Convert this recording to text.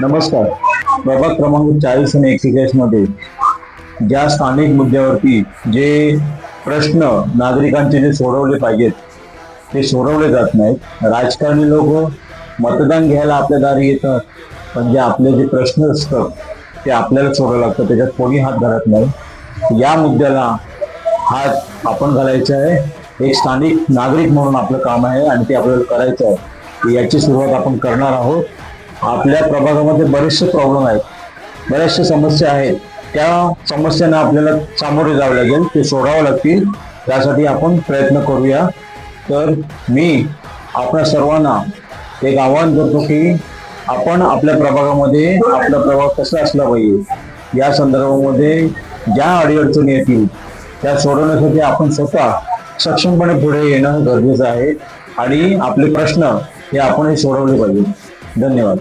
नमस्कार. प्रभाग क्रमांक चाळीस आणि एक्केचाळीसमध्ये ज्या स्थानिक मुद्द्यावरती जे प्रश्न नागरिकांचे जे सोडवले पाहिजेत ते सोडवले जात नाहीत. राजकारणी लोक मतदान घ्यायला आपल्या दारी येतात पण जे आपले जे प्रश्न असतात ते आपल्याला सोडावं लागतं. त्याच्यात कोणी हात घालत नाही. या मुद्द्याला हात आपण घालायचा आहे. एक स्थानिक नागरिक म्हणून आपलं काम आहे आणि ते आपल्याला करायचं आहे. याची सुरुवात आपण करणार आहोत. आपल्या प्रभागामध्ये बरेचसे प्रॉब्लेम आहेत. बऱ्याचशा समस्या आहेत. त्या समस्यांना आपल्याला सामोरे जावं लागेल. ते सोडावं लागतील. त्यासाठी आपण प्रयत्न करूया. तर मी आपल्या सर्वांना एक आवाहन करतो की आपण आपल्या प्रभागामध्ये आपला प्रभाग कसा असला पाहिजे या संदर्भामध्ये ज्या अडीअडचणी येतील त्या सोडवण्यासाठी आपण स्वतः सक्षमपणे पुढे येणं गरजेचं आहे. आणि आपले प्रश्न हे आपणही सोडवले पाहिजे धन्यवाद.